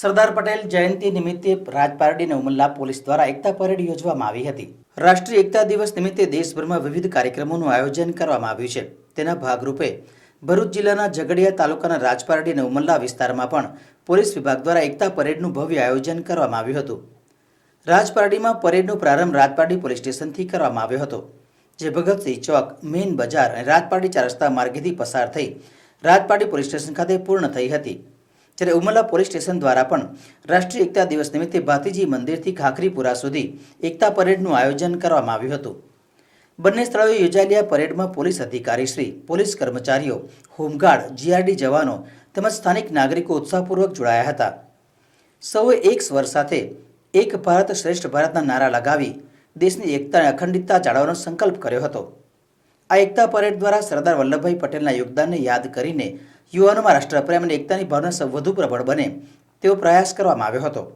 સરદાર પટેલ જયંતિ નિમિત્તે રાજપારડી અને ઉમલ્લા પોલીસ દ્વારા એકતા પરેડ યોજવામાં આવી હતી. રાષ્ટ્રીય એકતા દિવસ નિમિત્તે દેશભરમાં વિવિધ કાર્યક્રમોનું આયોજન કરવામાં આવ્યું છે. તેના ભાગરૂપે ભરૂચ જિલ્લાના ઝઘડિયા તાલુકાના રાજપારડી અને ઉમલ્લા વિસ્તારમાં પણ પોલીસ વિભાગ દ્વારા એકતા પરેડનું ભવ્ય આયોજન કરવામાં આવ્યું હતું. રાજપારડીમાં પરેડનો પ્રારંભ રાજપારડી પોલીસ સ્ટેશનથી કરવામાં આવ્યો હતો, જે ભગતસિંહ ચોક, મેઇન બજાર અને રાજપારડી ચાર રસ્તા માર્ગેથી પસાર થઈ રાજપારડી પોલીસ સ્ટેશન ખાતે પૂર્ણ થઈ હતી. જ્યારે ઉમરલા પોલીસ સ્ટેશન દ્વારા પણ રાષ્ટ્રીય એકતા દિવસ નિમિત્તે ભાતીજી મંદિરથી ખાખરીપુરા સુધી એકતા પરેડનું આયોજન કરવામાં આવ્યું હતું. બંને સ્થળોએ યોજાયેલી આ પરેડમાં પોલીસ અધિકારીશ્રી પોલીસ કર્મચારીઓ, હોમગાર્ડ, જીઆરડી જવાનો તેમજ સ્થાનિક નાગરિકો ઉત્સાહપૂર્વક જોડાયા હતા. સૌએ એક સ્વર સાથે એક ભારત શ્રેષ્ઠ ભારતના નારા લગાવી દેશની એકતા અને અખંડિતતા જાળવવાનો સંકલ્પ કર્યો હતો. આ એકતા પરેડ દ્વારા સરદાર વલ્લભભાઈ પટેલના યોગદાનને યાદ કરીને યુવાનોમાં રાષ્ટ્રપ્રેમ અને એકતાની ભાવના વધુ પ્રબળ બને તેવો પ્રયાસ કરવામાં આવ્યો હતો.